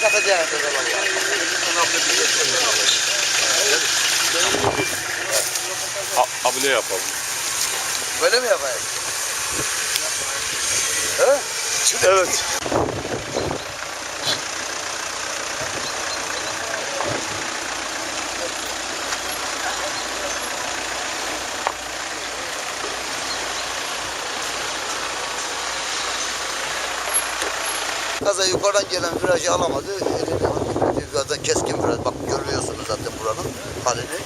Katacağım dedi A- abone yapalım. Böyle mi yapayım? He? Evet. Gaza yukarıdan gelen virajı alamadı. Gazda keskin viraj. Bak görüyorsunuz zaten buranın halini.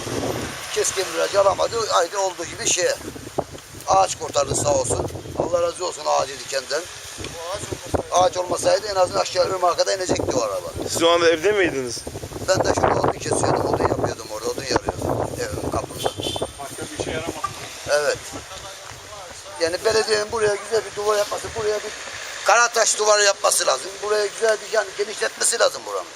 Keskin virajı alamadı. Aynı olduğu gibi şeye. Ağaç kurtardı sağ olsun. Allah razı olsun ağacı dikenden. Ağaç olmasaydı en azından aşağı ırmağa kadar inecekti o araba. Siz o anda evde miydiniz? Ben de şurada odun kesiyordum, odun yapıyordum orada, odun yarıyordum evimin kapısında. Başka bir şey yaramaz. Evet. Yani belediyenin buraya güzel bir duvar yapması, buraya bir karataş duvarı yapması lazım. Buraya güzel bir yani genişletmesi lazım buranın.